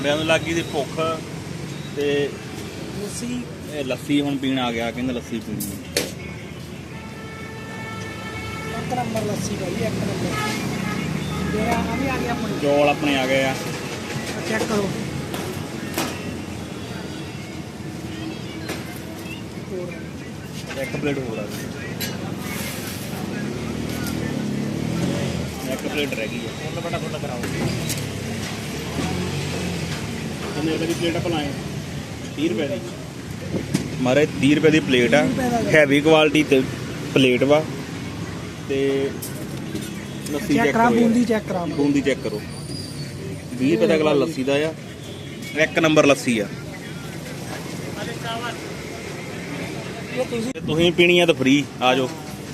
ਮੁੰਡਿਆਂ ਨੂੰ ਲੱਗੀ ਸੀ ਭੁੱਖ ਤੇ ਲੱਸੀ ਇਹ ਲੱਸੀ ਹੁਣ ਪੀਣ ਆ ਗਿਆ ਕਹਿੰਦਾ ਲੱਸੀ ਪੀਣੀ ਹੈ। ਇੱਕ ਨੰਬਰ ਲੱਸੀ ਭਾਈ ਇੱਕ ਨੰਬਰ। ਜਿਹੜਾ ਆ ਵੀ ਆ ਗਿਆ ਆਪਣੇ ਚੌਲ ਆਪਣੇ ਆ ਗਏ ਆ। ਚੈੱਕ ਕਰੋ। ਇੱਕ ਪਲੇਟ ਹੋਰ ਆ ਗਈ। ਇੱਕ ਪਲੇਟ ਰਹਿ ਗਈ ਹੈ ਫੁੱਲ ਬੜਾ ਫੁੱਲ ਕਰਾਓ। ਕਿੰਨੇ ਰੁਪਏ ਦੀ ਪਲੇਟ ਆਪਾਂ ਲਾਏ? 30 ਰੁਪਏ ਦੀ। ਮਾਰੇ 30 ਰੁਪਏ ਦੀ ਪਲੇਟ ਆ। 30 ਰੁਪਏ ਦਾ। ਹੈਵੀ ਕੁਆਲਿਟੀ ਤੇ ਪਲੇਟ ਵਾ। ਤੇ ਲੱਸੀ ਚੈੱਕ ਕਰਾ। ਬੂੰਦੀ ਚੈੱਕ ਕਰਾ। ਬੂੰਦੀ ਚੈੱਕ ਕਰੋ। 20 ਰੁਪਏ ਦਾ ਗਲਾ ਲੱਸੀ ਦਾ ਆ। ਇੱਕ ਨੰਬਰ ਲੱਸੀ ਆ। ਤੁਸੀਂ ਪੀਣੀ ਆ ਤਾਂ ਫ੍ਰੀ ਆ ਜਾਓ।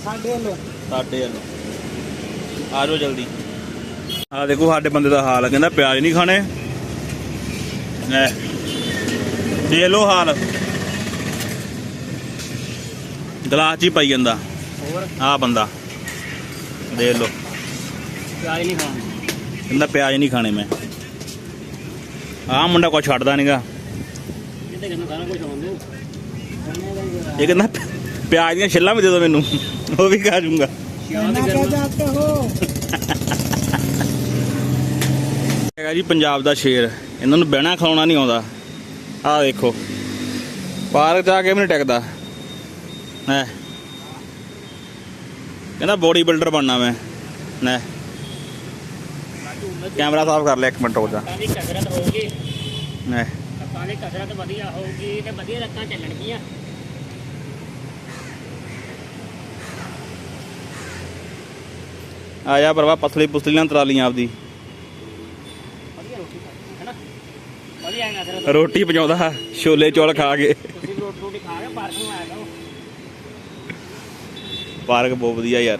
ਸਾਡੇ ਵੱਲੋਂ। ਸਾਡੇ ਵੱਲੋਂ। ਆ ਜਾਓ ਜਲਦੀ। ਆ ਦੇਖੋ ਸਾਡੇ ਬੰਦੇ ਦਾ ਹਾਲ ਕਹਿੰਦਾ ਪਿਆਜ਼ ਨਹੀਂ ਖਾਣੇ। ਲੈ ਦੇ ਲੋ ਹਾਲ। ਗਲਾਸ 'ਚ ਹੀ ਪਾਈ ਜਾਂਦਾ। ਹੋਰ? ਆ ਬੰਦਾ। ਦੇ ਲੋ। ਪਿਆਜ਼ ਨਹੀਂ ਖਾਣਾ। ਕਹਿੰਦਾ ਪਿਆਜ਼ ਨਹੀਂ ਖਾਣੇ ਮੈਂ। ਆ ਮੁੰਡਾ ਕੋਈ ਛੱਡਦਾ ਨਹੀਂਗਾ ਇਹ ਕਹਿੰਦਾ ਪਿਆਜ਼ ਦੀਆਂ ਛਿੱਲਾਂ ਵੀ ਦੇ ਦਿਓ ਮੈਨੂੰ। ਉਹ ਵੀ ਖਾ ਕਿੰਨਾ ਕਿਆ ਜਾਤੇ ਹੋ। ਹੈਗਾ ਜੀ ਪੰਜਾਬ ਦਾ ਸ਼ੇਰ। ਇਹਨਾਂ ਨੂੰ ਬਹਿਣਾ ਖਾਉਣਾ ਨਹੀਂ ਆਉਂਦਾ। ਆਹ ਦੇਖੋ। ਪਾਰਕ ਜਾ ਕੇ ਵੀ ਨਹੀਂ ਟਿਕਦਾ। ਹੈ। ਕਹਿੰਦਾ ਬੋਡੀ ਬਿਲਡਰ ਬਣਨਾ ਮੈਂ। ਨੇ ਕੈਮਰਾ ਸਾਫ਼ ਕਰ ਲੈ ਇੱਕ ਮਿੰਟ ਹੋ ਜਾ। ਕਸਰਤ ਹੋਊਗੀ। ਨੇ ਤਾਂ ਦੀ ਕਸਰਤ ਵਧੀਆ ਹੋਊਗੀ ਤੇ ਵਧੀਆ ਲੱਤਾਂ ਚੱਲਣਗੀਆਂ। ਆ ਜਾ ਭਰਾਵਾ ਪਤਲੀ ਪੁਸਲੀਆਂ ਤਰਾਲੀਆਂ ਆਪਦੀ। ਹੈਨਾ? ਵਧੀਆ ਕਸਰਤ ਰੋਟੀ ਪਜਾਉਂਦਾ ਛੋਲੇ ਚੌਲ ਖਾ ਕੇ। ਤੁਸੀਂ ਰੋਟੀ ਖਾ ਕੇ ਪਾਰਕ ਨੂੰ ਆਇਆ ਕਰੋ। ਪਾਰਕ ਬਹੁਤ ਵਧੀਆ ਯਾਰ।